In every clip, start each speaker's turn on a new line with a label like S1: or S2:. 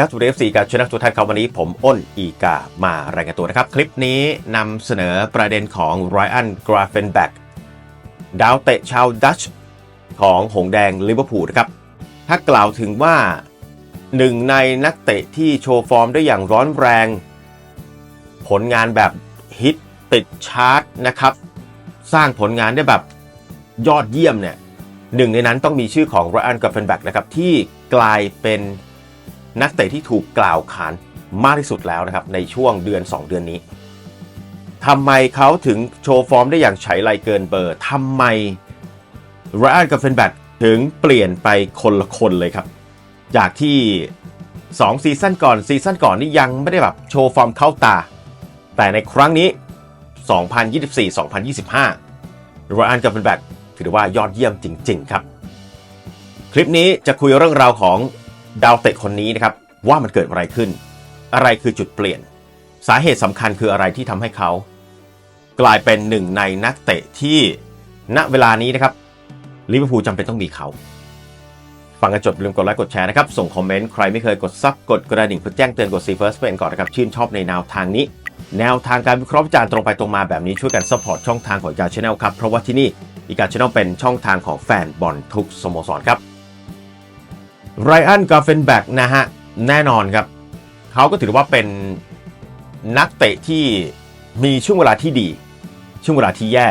S1: ครับสวัสดี FC กับชนะทุกท่านครับวันนี้ผมอ้นอีกามารายงานตัวนะครับ คลิปนี้นำเสนอประเด็นของไรอันกราเฟนแบ็กดาวเตะชาวดัชของหงแดงลิเวอร์พูลนะครับ ถ้ากล่าวถึงว่าหนึ่งในนักเตะที่โชว์ฟอร์มได้อย่างร้อนแรง ผลงานแบบฮิตติดชาร์ตนะครับ สร้างผลงานได้แบบยอดเยี่ยมเนี่ยหนึ่งในนั้นต้องมีชื่อของไรอันกราเฟนแบ็กนะครับที่กลายเป็น นักเตะที่ถูกกล่าวขานมากที่สุดแล้วนะครับในช่วงเดือน 2 เดือนนี้ทำไมเขาถึงโชว์ฟอร์มได้อย่างไฉไลเกินเบอร์ทำไมไรอันกราเฟนแบ็ถึงเปลี่ยนไปคนละคนเลยครับ จากที่ 2 ซีซั่นก่อนซีซั่นก่อนนี่ยังไม่ได้แบบโชว์ฟอร์มเข้าตา แต่ในครั้งนี้ 2024-2025ไรอันกราเฟนแบ็ถือว่ายอดเยี่ยมจริง ๆ ครับ คลิปนี้จะคุยเรื่องราวของ ดาวเตะคนนี้นะครับว่ามันเกิดอะไรขึ้น อะไรคือจุดเปลี่ยน สาเหตุสำคัญคืออะไรที่ทำให้เขา กลายเป็นหนึ่งในนักเตะที่ณเวลานี้นะครับลิเวอร์พูลจำเป็นต้องมีเขาฟังกันจบอย่าลืมกดไลค์กดแชร์นะครับ ส่งคอมเมนต์ใครไม่เคยกดซับกดกระดิ่งเพื่อแจ้งเตือนกดซีเฟิร์สเป็นก่อนนะครับชื่นชอบในแนวทางนี้ แนวทางการวิเคราะห์วิจารณ์ตรงไปตรงมาแบบนี้ช่วยกันซัพพอร์ตช่องทางของอีกาชแนลครับ เพราะว่าที่นี่อีกาชแนลเป็นช่องทางของแฟนบอลทุกสโมสรครับ ไรอันกาเฟนแบ็กนะฮะ แน่นอนครับ เขาก็ถือว่าเป็นนักเตะที่มีช่วงเวลาที่ดี ช่วงเวลาที่แย่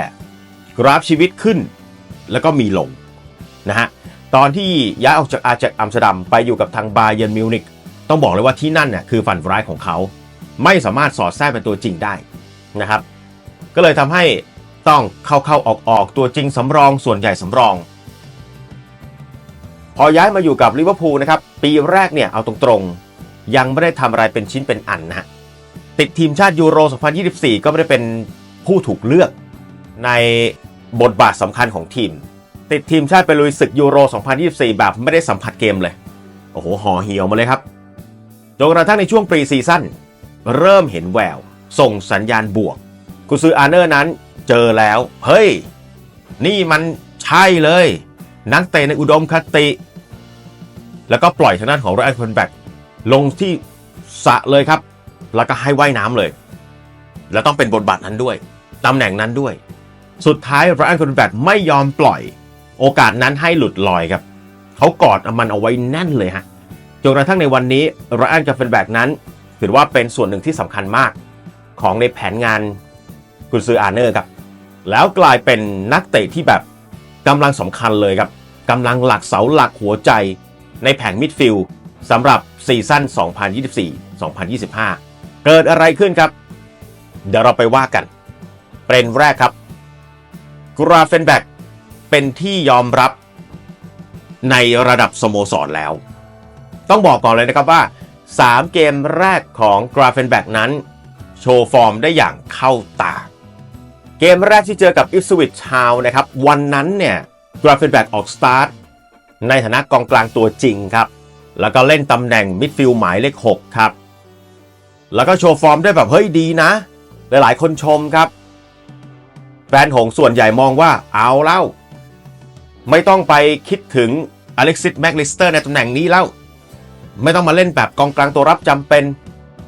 S1: กราฟชีวิตขึ้น แล้วก็มีลงนะฮะ ตอนที่ย้ายออกจากอาจากอัมสเตอร์ดัมไปอยู่กับทางบาเยร์นมิวนิกต้องบอกเลยว่าที่นั่นเนี่ยคือฝันร้ายของเขา ไม่สามารถสอดแทรกเป็นตัวจริงได้นะครับ ก็เลยทำให้ต้องเข้าเข้าออกออกตัวจริงสำรองส่วนใหญ่สำรอง พอย้ายมาอยู่กับลิเวอร์พูลนะครับ ปีแรกเนี่ยเอาตรงๆ ยังไม่ได้ทำอะไรเป็นชิ้นเป็นอันนะฮะติดทีมชาติยูโร 2024 ก็ไม่ได้เป็นผู้ถูกเลือกในบทบาทสำคัญของทีม ติดทีมชาติไปลุยศึกยูโร 2024 แบบไม่ได้สัมผัสเกมเลย โอ้โหห่อเหี่ยวมาเลยครับจนกระทั่งในช่วงปรีซีซั่นเริ่มเห็นแวว ส่งสัญญาณบวก กุซืออาร์เนอร์นั้นเจอแล้ว เฮ้ย นี่มันใช่เลย นักเตะในอุดมคติ แล้วก็ปล่อยทางด้านของไรอันคนแบกลงที่สะเลยครับ แล้วก็ให้ว่ายน้ำเลย แล้วต้องเป็นบทบาทนั้นด้วยตำแหน่งนั้นด้วย สุดท้ายไรอันคนแบกไม่ยอมปล่อย โอกาสนั้นให้หลุดลอยครับเขากอดมันเอาไว้แน่นเลยฮะจนกระทั่งในวันนี้ไรอันกับเฟนแบกนั้นถือว่าเป็นส่วนหนึ่งที่สำคัญมาก ของในแผนงานกุนซืออาร์เนอร์ครับแล้วกลายเป็นนักเตะที่แบบกำลังสำคัญเลยครับกำลังหลักเสาหลักหัวใจ ในแผงมิดฟิลด์สำหรับซีซั่น 2024-2025 เกิดอะไรขึ้นครับ เดี๋ยวเราไปว่ากันประเด็นแรกครับกราเฟนแบกเป็นที่ยอมรับในระดับสโมสรแล้ว ต้องบอกก่อนเลยนะครับว่า 3 เกมแรกของกราเฟนแบกนั้น โชว์ฟอร์มได้อย่างเข้าตา เกมแรกที่เจอกับอิสวิตชาวนะครับ วันนั้นเนี่ยกราเฟนแบกออกสตาร์ท ในฐานะกองกลางตัวจริงครับ แล้วก็เล่นตำแหน่งมิดฟิลด์หมายเลข 6 ครับ แล้วก็โชว์ฟอร์มได้แบบเฮ้ยดีนะ หลายๆ คนชมครับ แฟนหงส์ส่วนใหญ่มองว่าเอาเล่า ไม่ต้องไปคิดถึงอเล็กซิสแม็กลิสเตอร์ในตำแหน่งนี้แล้ว ไม่ต้องมาเล่นแบบกองกลางตัวรับจำเป็น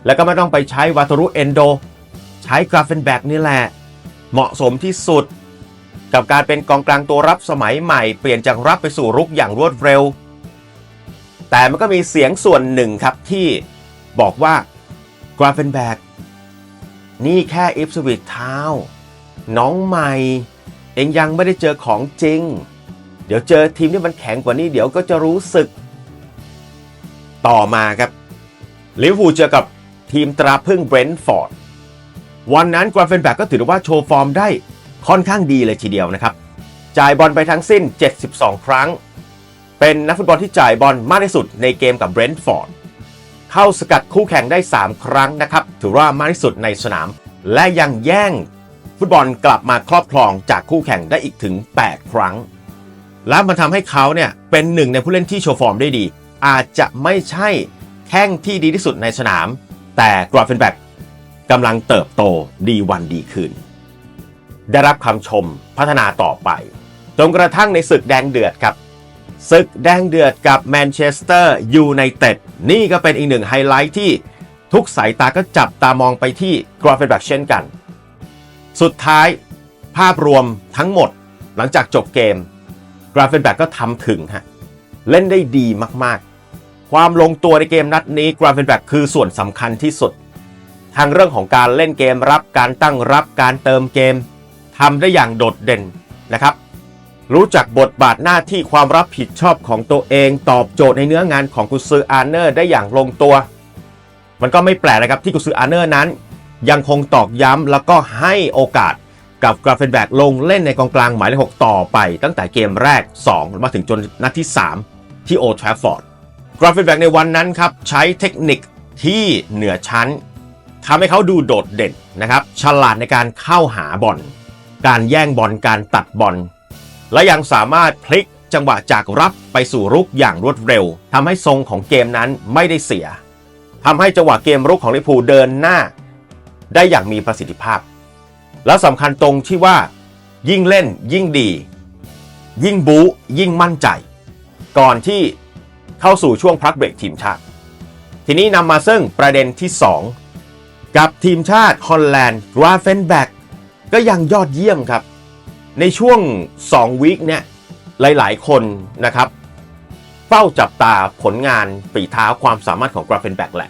S1: แล้วก็ไม่ต้องไปใช้วาตารุเอนโด ใช้กราเฟนแบกนี่แหละ เหมาะสมที่สุด กับการเป็นกองกลางตัวรับสมัยใหม่เปลี่ยนจากรับไปสู่รุกอย่างรวดเร็ว แต่มันก็มีเสียงส่วนหนึ่งครับที่บอกว่ากราเฟนแบกนี่แค่อิฟสวิตทาวน้องใหม่ เองยังไม่ได้เจอของจริง เดี๋ยวเจอทีมที่มันแข็งกว่านี้เดี๋ยวก็จะรู้สึก ต่อมาครับลิเวอร์พูลเจอกับทีมตราพึ่งเบรนท์ฟอร์ดวันนั้นกราเฟนแบกก็ถือว่าโชว์ฟอร์มได้ ค่อนข้างดีเลยทีเดียวนะครับ จ่ายบอลไปทั้งสิ้น 72 ครั้ง เป็นนักฟุตบอลที่จ่ายบอลมากที่สุดในเกมกับเบรนท์ฟอร์ด เข้าสกัดคู่แข่งได้ 3 ครั้งนะครับ ถือว่ามากที่สุดในสนาม และยังแย่งฟุตบอลกลับมาครอบครองจากคู่แข่งได้อีกถึง 8 ครั้ง และมันทำให้เขาเนี่ยเป็นหนึ่งในผู้เล่นที่โชว์ฟอร์มได้ดี อาจจะไม่ใช่แข้งที่ดีที่สุดในสนาม แต่กราเฟนแบกกำลังเติบโตดีวันดีคืน ได้รับคำชมพัฒนาต่อไป จนกระทั่งในศึกแดงเดือดครับศึกแดงเดือดกับแมนเชสเตอร์ยูไนเต็ดนี่ก็เป็นอีกหนึ่งไฮไลท์ที่ทุกสายตาก็จับตามองไปที่กราฟเฟนแบ็กเช่นกัน สุดท้ายภาพรวมทั้งหมดหลังจากจบเกมกราฟเฟนแบ็กก็ทำถึงฮะเล่นได้ดีมากๆ ความลงตัวในเกมนัดนี้กราฟเฟนแบ็กคือส่วนสำคัญที่สุด ทางเรื่องของการเล่นเกมรับการตั้งรับการเติมเกม ทำได้อย่างโดดเด่นนะครับ รู้จักบทบาทหน้าที่ความรับผิดชอบของตัวเอง ตอบโจทย์ในเนื้องานของกุซืออาร์เนอร์ได้อย่างลงตัว มันก็ไม่แปลกนะครับที่กุซืออาร์เนอร์นั้น ยังคงตอกย้ำแล้วก็ให้โอกาสกับกราฟเฟนแบกลงเล่นในกองกลางหมายเลข6ต่อไป ตั้งแต่เกมแรก 2 มาถึงจนนัดที่ 3 ที่โอทราฟฟอร์ดกราฟเฟนแบกในวันนั้นครับใช้เทคนิคที่เหนือชั้นทำให้เขาดูโดดเด่นนะครับ ฉลาดในการเข้าหาบอล การแย่งบอลการตัดบอล และยังสามารถพลิกจังหวะจากรับไปสู่รุกอย่างรวดเร็วทำให้ทรงของเกมนั้นไม่ได้เสียทำให้จังหวะเกมรุกของลิเวอร์พูลเดินหน้า ได้อย่างมีประสิทธิภาพ แล้วสำคัญตรงที่ว่า ยิ่งเล่นยิ่งดี ยิ่งบู๊ยิ่งมั่นใจ ก่อนที่เข้าสู่ช่วงพักเบรกทีมชาติ ทีนี้นำมาซึ่งประเด็นที่ 2 กับทีมชาติฮอลแลนด์กราเฟนแบก ก็ยังยอดเยี่ยมครับ ในช่วง 2 วีคเนี่ยหลาย ๆ คนนะครับ เฝ้าจับตาผลงานฝีเท้าความสามารถของกราเฟนแบกแหละ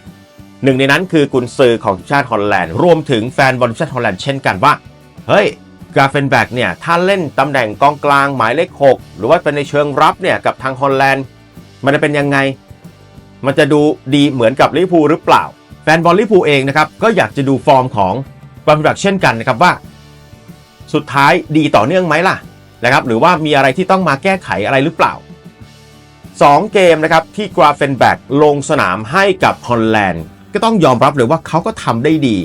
S1: หนึ่งในนั้นคือกุนซือของทีมชาติฮอลแลนด์รวมถึงแฟนบอลทีมชาติฮอลแลนด์เช่นกันว่า เฮ้ยกราเฟนแบกเนี่ยถ้าเล่นตำแหน่งกองกลางหมายเลข 6 หรือว่าเป็นในเชิงรับเนี่ยกับทางฮอลแลนด์มันจะเป็นยังไง มันจะดูดีเหมือนกับลิเวอร์พูลหรือเปล่า แฟนบอลลิเวอร์พูลเองนะครับก็อยากจะดูฟอร์มของกราเฟนแบกเช่นกันนะครับว่า สุดท้ายดีต่อเนื่องไหมล่ะนะครับหรือว่ามีอะไรที่ต้องมาแก้ไขอะไรหรือเปล่า 2 เกมนะครับที่กราเฟนแบกลงสนามให้กับฮอลแลนด์ก็ต้องยอมรับเลยว่าเขาก็ทำได้ดี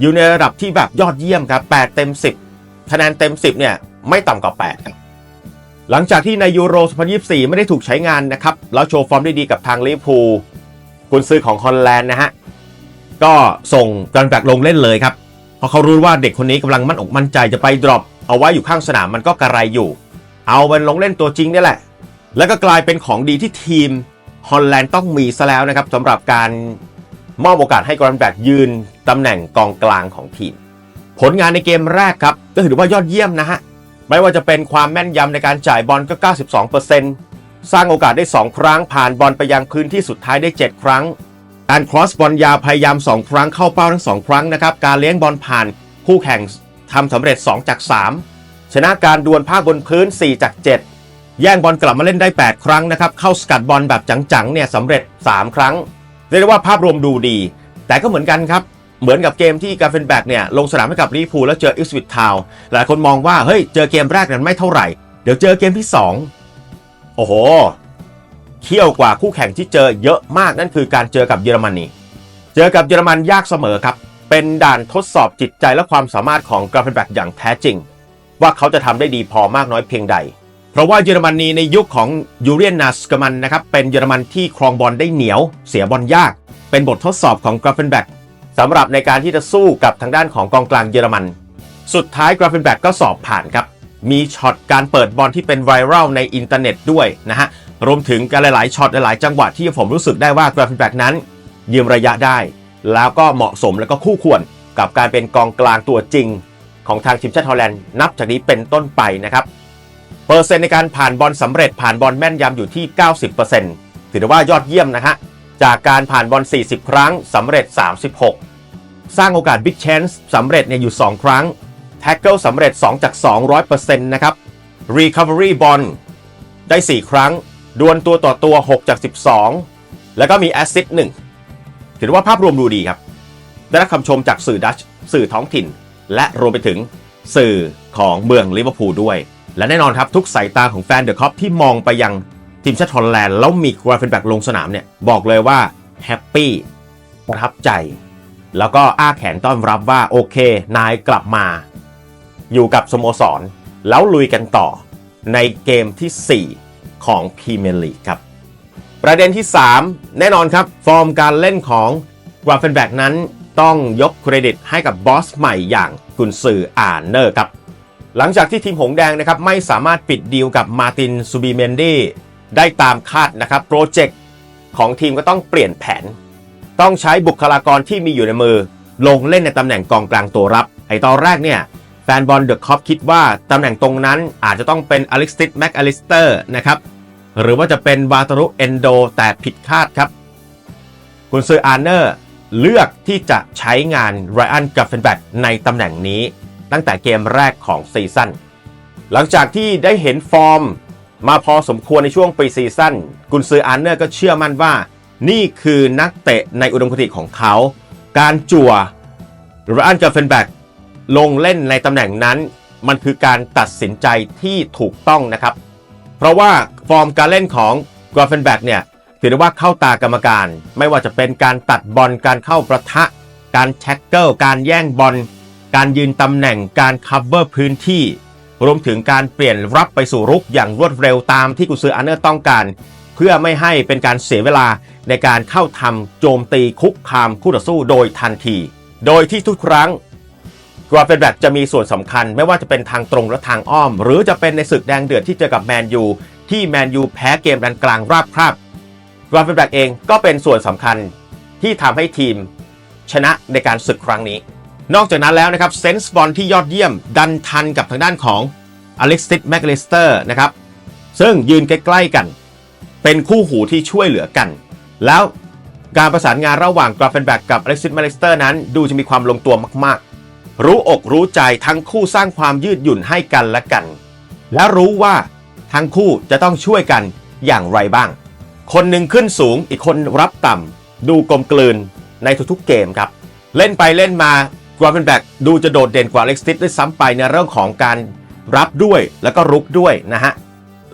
S1: อยู่ในระดับที่แบบยอดเยี่ยมครับ 8 เต็ม 10 คะแนนเต็ม 10 เนี่ย ไม่ต่ำกว่า 8 หลังจากที่ในยูโร 2024 ไม่ได้ถูกใช้งานนะครับ แล้วโชว์ฟอร์มได้ดีกับทางลิเวอร์พูลกุนซื้อของฮอลแลนด์นะฮะ ก็ส่งกันแบกลงเล่นเลยครับ ราะเขารู้ว่าเด็กคนนี้กำลังมั่นอกมั่นใจจะไปดรอปเอาไว้อยู่ข้างสนามมันก็กระไรอยู่ เอามันลงเล่นตัวจริงนี่แหละ แล้วก็กลายเป็นของดีที่ทีมฮอลแลนด์ต้องมีซะแล้วนะครับสำหรับการมอบโอกาสให้กรันแบกยืนตำแหน่งกองกลางของทีม ผลงานในเกมแรกครับ ก็ถือว่ายอดเยี่ยมนะฮะ ไม่ว่าจะเป็นความแม่นยำในการจ่ายบอลก็ 92%สร้างโอกาสได้ 2 ครั้งผ่านบอลไปยังพื้นที่สุดท้ายได้ 7 ครั้ง การครอสบอลยาวพยายาม 2 ครั้งเข้าเป้าทั้ง 2 ครั้งนะครับ การเลี้ยงบอลผ่านคู่แข่งทำสำเร็จ 2 จาก 3 ชนะการดวลภาคบนพื้น 4 จาก 7 แย่งบอลกลับมาเล่นได้ 8 ครั้งนะครับ เข้าสกัดบอลแบบจังๆเนี่ยสำเร็จ 3 ครั้ง เรียกได้ว่าภาพรวมดูดี แต่ก็เหมือนกันครับ เหมือนกับเกมที่กาเฟนแบกเนี่ยลงสนามให้กับลิเวอร์พูลแล้วเจออิสวิตทาวหลายคนมองว่าเฮ้ยเจอเกมแรกนั้นไม่เท่าไหร่ เดี๋ยวเจอเกมที่ 2 โอ้โห เขี้ยวกว่าคู่แข่งที่เจอเยอะมากนั่นคือการเจอกับเยอรมนีเจอกับเยอรมันยากเสมอครับ เป็นด่านทดสอบจิตใจและความสามารถของกราเฟนแบ็กอย่างแท้จริง ว่าเขาจะทำได้ดีพอมากน้อยเพียงใด เพราะว่าเยอรมนีในยุคของยูเรียนนาสกมันนะครับเป็นเยอรมันที่ครองบอลได้เหนียว เสียบอลยาก เป็นบททดสอบของกราเฟนแบ็กสำหรับในการที่จะสู้กับทางด้านของกองกลางเยอรมัน สุดท้ายกราเฟนแบ็กก็สอบผ่านครับมีช็อตการเปิดบอลที่เป็นไวรัลในอินเทอร์เน็ตด้วยนะฮะ รวมถึงการหลายๆช็อตหลายๆ จังหวะที่ผมรู้สึกได้ว่าแกราเฟนแบกนั้นยืมระยะได้ แล้วก็เหมาะสมแล้วก็คู่ควรกับการเป็นกองกลางตัวจริง ของทางทีมชาติฮอลแลนด์นับจากนี้เป็นต้นไปนะครับเปอร์เซ็นต์ในการผ่านบอลสำเร็จผ่านบอลแม่นยำอยู่ที่ 90%ถือว่ายอดเยี่ยมนะฮะจากการผ่านบอล 40 ครั้งสำเร็จ 36 สร้างโอกาส Big Chance สำเร็จเนี่ยอยู่ 2 ครั้ง Tackle สำเร็จ 2 จาก 200%นะครับ Recovery บอลได้ 4 ครั้ง ดวลตัวต่อตัว 6 จาก 12 แล้วก็มี Assist 1ถือว่าภาพรวมดูดีครับ ได้รับคำชมจากสื่อดัชสื่อท้องถิ่น และรวมไปถึงสื่อของเมืองลิเวอร์พูลด้วย และแน่นอนครับทุกสายตาของแฟนเดอะคอปที่มองไปยังทีมชาติฮอลแลนด์แล้วมีกราเฟนแบกลงสนามเนี่ยบอกเลยว่าแฮปปี้ประทับใจ แล้วก็อ้าแขนต้อนรับว่าโอเค นายกลับมา อยู่กับสโมสร แล้วลุยกันต่อในเกมทีสี่4 ของพรีเมียร์ลีกครับ ประเด็นที่ 3 แน่นอนครับ ฟอร์มการเล่นของกราเฟนแบกนั้นต้องยกเครดิตให้กับบอสใหม่อย่างกุนซืออาร์เนอร์ครับ หลังจากที่ทีมหงแดงนะครับไม่สามารถปิดดีลกับมาตินซูบิเมนดีได้ตามคาดนะครับ โปรเจกต์ของทีมก็ต้องเปลี่ยนแผน ต้องใช้บุคลากรที่มีอยู่ในมือ ลงเล่นในตำแหน่งกองกลางตัวรับ ไอตอนแรกเนี่ยแฟนบอลเดอะคอปคิดว่าตำแหน่งตรงนั้นอาจจะต้องเป็นอเล็กซิสแม็กอลิสเตอร์นะครับ หรือว่าจะเป็นวาตารุเอนโดแต่ผิดคาดครับ คุณซืออาร์เนอร์เลือกที่จะใช้งานไรอันกัฟเฟนแบกในตำแหน่งนี้ ตั้งแต่เกมแรกของซีซั่นหลังจากที่ได้เห็นฟอร์ม มาพอสมควรในช่วงปีซีซั่นกุนซืออาร์เนอร์ก็เชื่อมั่นว่า นี่คือนักเตะในอุดมคติของเขา การจั่วไรอันกัฟเฟนแบกลงเล่นในตำแหน่งนั้น มันคือการตัดสินใจที่ถูกต้องนะครับ เพราะว่า ฟอร์มการเล่นของกราฟเฟนแบกเนี่ยถือได้ว่าเข้าตากรรมการ ไม่ว่าจะเป็นการตัดบอลการเข้าประทะ การแท็กเกิลการแย่งบอลการยืนตำแหน่งการคัฟเวอร์พื้นที่ รวมถึงการเปลี่ยนรับไปสู่รุกอย่างรวดเร็วตามที่กุซืออาร์เนอร์ต้องการ เพื่อไม่ให้เป็นการเสียเวลาในการเข้าทำโจมตีคุกคามคู่ต่อสู้โดยทันที โดยที่ทุกครั้งกราฟเฟนแบกจะมีส่วนสำคัญไม่ว่าจะเป็นทางตรงและทางอ้อม หรือจะเป็นในศึกแดงเดือดที่เจอกับแมนยู ที่แมนยูแพ้เกมดันกลางราบคราบราฟเฟนแบกเองก็เป็นส่วนสำคัญที่ทำให้ทีมชนะในการศึกครั้งนี้ นอกจากนั้นแล้วนะครับเซนส์บอลที่ยอดเยี่ยมดันทันกับทางด้านของอเล็กซิสแมกลิสเตอร์นะครับซึ่งยืนใกล้ๆกัน เป็นคู่หูที่ช่วยเหลือกัน แล้วการประสานงานระหว่างกราฟเฟนแบกกับอเล็กซิสแมกลิสเตอร์นั้นดูจะมีความลงตัวมากๆ รู้อกรู้ใจทั้งคู่สร้างความยืดหยุ่นให้กันและกัน และรู้ว่า ทั้งคู่จะต้องช่วยกันอย่างไรบ้าง คนหนึ่งขึ้นสูงอีกคนรับต่ำดูกลมกลืนในทุกๆเกมครับ เล่นไปเล่นมากราฟเฟนแบกดูจะโดดเด่นกว่าเล็กซิสด้วยซ้ำไปในเรื่องของการรับด้วยแล้วก็รุกด้วยนะฮะ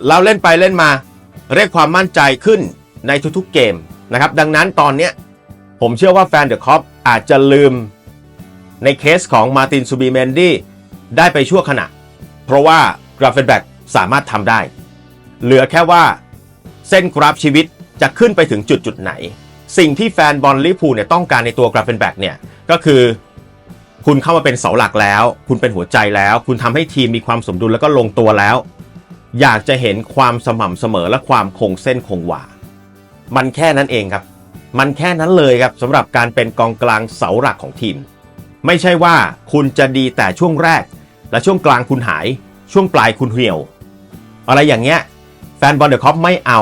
S1: เราเล่นไปเล่นมาเรียกความมั่นใจขึ้นในทุกๆเกมนะครับดังนั้นตอนนี้ผมเชื่อว่าแฟนเดอะคอปอาจจะลืมในเคสของมาตินซูบีเมนดี้ได้ไปชั่วขณะ เพราะว่ากราฟเฟนแบก สามารถทำได้ เหลือแค่ว่าเส้นกราฟชีวิตจะขึ้นไปถึงจุดจุดไหน สิ่งที่แฟนบอลลิพูเนี่ยต้องการในตัวกราฟเฟนแบกเนี่ยก็คือคุณเข้ามาเป็นเสาหลักแล้ว คุณเป็นหัวใจแล้ว คุณทำให้ทีมมีความสมดุลแล้วก็ลงตัวแล้ว อยากจะเห็นความสม่ำเสมอและความคงเส้นคงวา มันแค่นั้นเองครับ มันแค่นั้นเลยครับสำหรับการเป็นกองกลางเสาหลักของทีม ไม่ใช่ว่าคุณจะดีแต่ช่วงแรก และช่วงกลางคุณหาย ช่วงปลายคุณเหี่ยว อะไรอย่างเงี้ยแฟนบอลเดอะคอปไม่เอา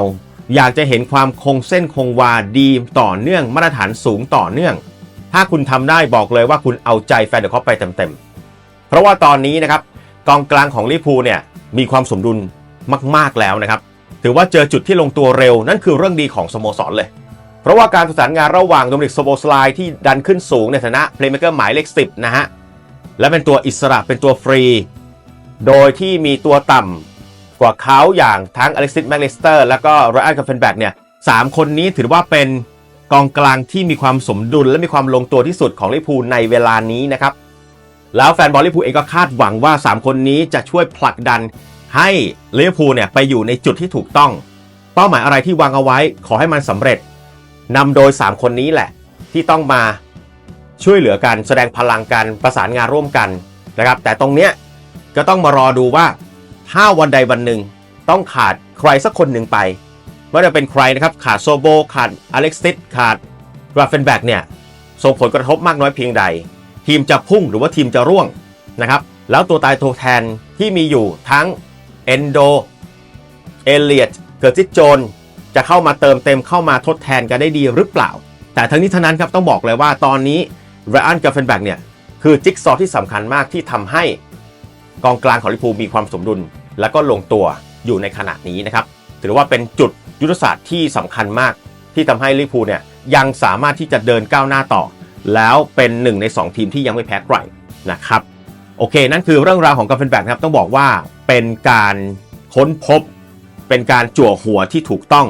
S1: อยากจะเห็นความคงเส้นคงวาดีต่อเนื่องมาตรฐานสูงต่อเนื่อง ถ้าคุณทำได้บอกเลยว่าคุณเอาใจแฟนเดอะคอปไปเต็มๆ เพราะว่าตอนนี้นะครับกองกลางของลิพูเนี่ยมีความสมดุลมากๆแล้วนะครับถือว่าเจอจุดที่ลงตัวเร็วนั่นคือเรื่องดีของสโมสรเลย เพราะว่าการประสานงานระหว่างโดมินิกโซโบสไลที่ดันขึ้นสูงในฐานะเพลย์เม k เกอร์หมายเลข10นะฮะและเป็นตัวอิสระเป็นตัวฟรี โดยที่มีตัวต่ำ กว่าเขาอย่างทั้งอเล็กซิสแมกเลสเตอร์แล้วก็ไรอันกัฟเฟนแบกเนี่ยสามคนนี้ถือว่าเป็นกองกลางที่มีความสมดุลและมีความลงตัวที่สุดของลิพูในเวลานี้นะครับ แล้วแฟนบอลลิพูเองก็คาดหวังว่า 3 คนนี้จะช่วยผลักดันให้ลิพูเนี่ยไปอยู่ในจุดที่ถูกต้อง เป้าหมายอะไรที่วางเอาไว้ขอให้มันสำเร็จนำโดย 3 คนนี้แหละ ที่ต้องมาช่วยเหลือกันแสดงพลังกันประสานงานร่วมกันนะครับ แต่ตรงเนี้ยก็ต้องมารอดูว่า ถ้าวันใดวันหนึ่งต้องขาดใครสักคนหนึ่งไปว่าจะเป็นใครนะครับ ขาดโซโบ ขาดอเล็กซิสขาดกราฟเฟนแบกเนี่ยส่งผลกระทบมากน้อยเพียงใด ทีมจะพุ่งหรือว่าทีมจะร่วงนะครับแล้วตัวตายตัวแทนที่มีอยู่ทั้งเอนโดเอเลียตเกิร์ติโจนจะเข้ามาเติมเต็มเข้ามาทดแทนกันได้ดีหรือเปล่า แต่ทั้งนี้ทั้งนั้นครับต้องบอกเลยว่าตอนนี้ไรอันกาเฟนแบกเนี่ยคือจิ๊กซอว์ที่สำคัญมากที่ทำให้กองกลางของลิเวอร์พูมีความสมดุล และก็ลงตัวอยู่ในขณะนี้นะครับถือว่าเป็นจุดยุทธศาสตร์ที่สำคัญมาก ที่ทำให้ลิเวอร์พูลเนี่ยยังสามารถที่จะเดินก้าวหน้าต่อ แล้วเป็นหนึ่งใน 2 ทีมที่ยังไม่แพ้ใครนะครับโอเค นั่นคือเรื่องราวของกาเฟนแบกครับต้องบอกว่าเป็นการค้นพบ เป็นการจั่วหัวที่ถูกต้อง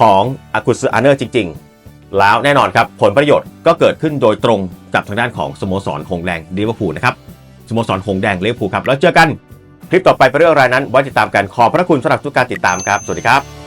S1: ของอากุสอาเนอร์จริง ๆ แล้วแน่นอนครับผลประโยชน์ก็เกิดขึ้นโดยตรงกับทางด้านของสโมสรหงแดงลิเวอร์พูลนะครับสโมสรหงแดงลิเวอร์พูลครับแล้วเจอกัน คลิปต่อไปเป็นเรื่องอะไรนั้นไว้ติดตามกันขอบพระคุณสำหรับทุกการติดตามครับ สวัสดีครับ